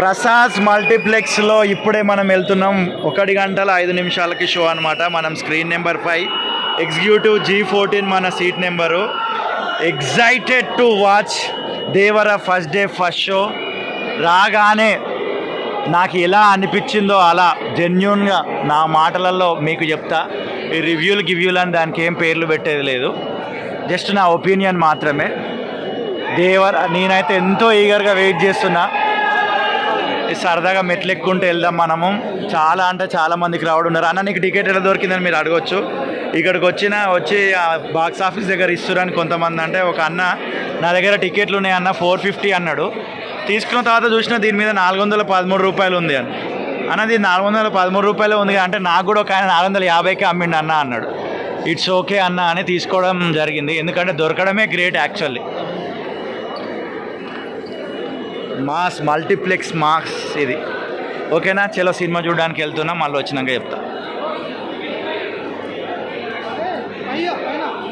ప్రసాద్ మల్టీప్లెక్స్లో ఇప్పుడే మనం వెళ్తున్నాం. ఒకటి గంటల ఐదు నిమిషాలకి షో అనమాట మనం screen number five executive G fourteen మన seat number. Excited to watch Devara first day first show. రాగానే నాకు ఎలా అనిపించిందో అలా జెన్యున్గా నా మాటలలో మీకు చెప్తా. ఈ రివ్యూలు గివ్యూలు అని దానికి ఏం పేర్లు పెట్టేది లేదు. జస్ట్ నా ఒపీనియన్ మాత్రమే. దేవర్ నేనైతే ఎంతో ఈగర్గా వెయిట్ చేస్తున్నా. సరదాగా మెట్లు ఎక్కుంటే వెళ్దాం మనము. చాలా అంటే చాలా మందికి రావడం ఉన్నారు. అన్న నీకు టికెట్ ఎలా దొరికిందని మీరు అడగొచ్చు. ఇక్కడికి వచ్చిన వచ్చి బాక్స్ ఆఫీస్ దగ్గర ఇస్తురని కొంతమంది అంటే ఒక అన్న నా దగ్గర టికెట్లు ఉన్నాయి అన్న ఫోర్ ఫిఫ్టీ అన్నాడు. తీసుకున్న తర్వాత చూసిన దీని మీద నాలుగు వందల పదమూడు రూపాయలు ఉంది అని. అన్నది నాలుగు వందల పదమూడు రూపాయలు ఉంది అంటే నాకు కూడా ఒక ఆయన నాలుగు వందల యాభైకి అమ్మిండు అన్న అన్నాడు. ఇట్స్ ఓకే అన్న అని తీసుకోవడం జరిగింది. ఎందుకంటే దొరకడమే great actually mass multiplex mass ఇది. ఓకేనా? చలో సినిమా చూడడానికి వెళ్తున్నా మళ్ళీ వచ్చినాక చెప్తా.